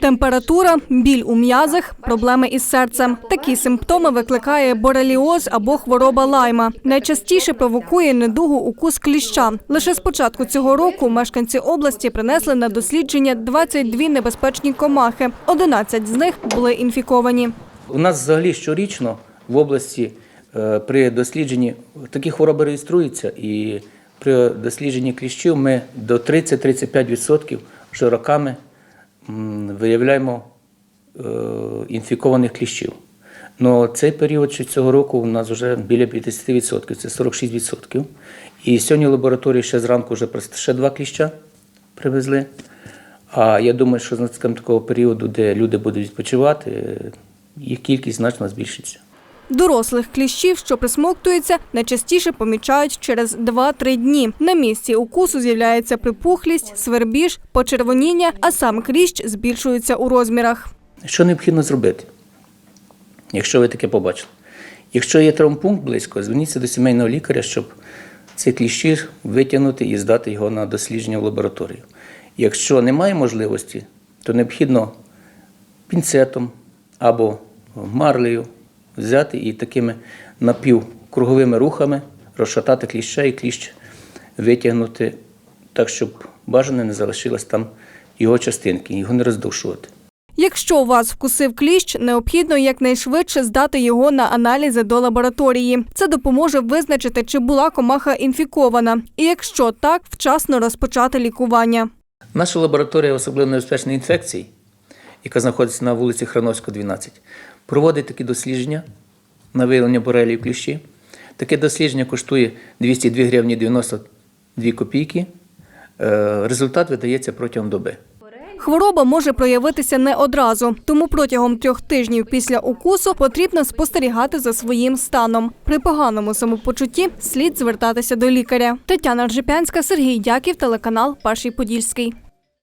Температура, біль у м'язах, проблеми із серцем. Такі симптоми викликає бореліоз або хвороба лайма. Найчастіше провокує недугу укус кліща. Лише з початку цього року мешканці області принесли на дослідження 22 небезпечні комахи. 11 з них були інфіковані. У нас взагалі щорічно в області е, при дослідженні такі хвороби реєструються, і при дослідженні кліщів ми до 30-35% вже роками виявляємо е, інфікованих кліщів. Но цей період цього року у нас вже біля 50%, це 46%. І сьогодні в лабораторії ще зранку вже ще два кліща привезли. А я думаю, що з такого періоду, де люди будуть відпочивати, їх кількість значно збільшиться. Дорослих кліщів, що присмоктуються, найчастіше помічають через 2-3 дні. На місці укусу з'являється припухлість, свербіж, почервоніння, а сам кліщ збільшується у розмірах. Що необхідно зробити, якщо ви таке побачили? Якщо є травмпункт близько, зверніться до сімейного лікаря, щоб цей кліщі витягнути і здати його на дослідження в лабораторію. Якщо немає можливості, то необхідно пінцетом або марлею взяти і такими напівкруговими рухами розшатати кліща і кліщ витягнути так, щоб бажане не залишилось там його частинки, його не роздушувати. Якщо вас вкусив кліщ, необхідно якнайшвидше здати його на аналізи до лабораторії. Це допоможе визначити, чи була комаха інфікована, і якщо так, вчасно розпочати лікування. Наша лабораторія особливо небезпечних інфекцій, яка знаходиться на вулиці Храновська, 12, проводить такі дослідження на виявлення борелії в кліщі. Таке дослідження коштує 202 гривні 92 копійки. Е, Результат видається протягом доби. Хвороба може проявитися не одразу, тому протягом трьох тижнів після укусу потрібно спостерігати за своїм станом. При поганому самопочутті слід звертатися до лікаря. Тетяна Ржепянська, Сергій Дяків, телеканал Перший Подільський.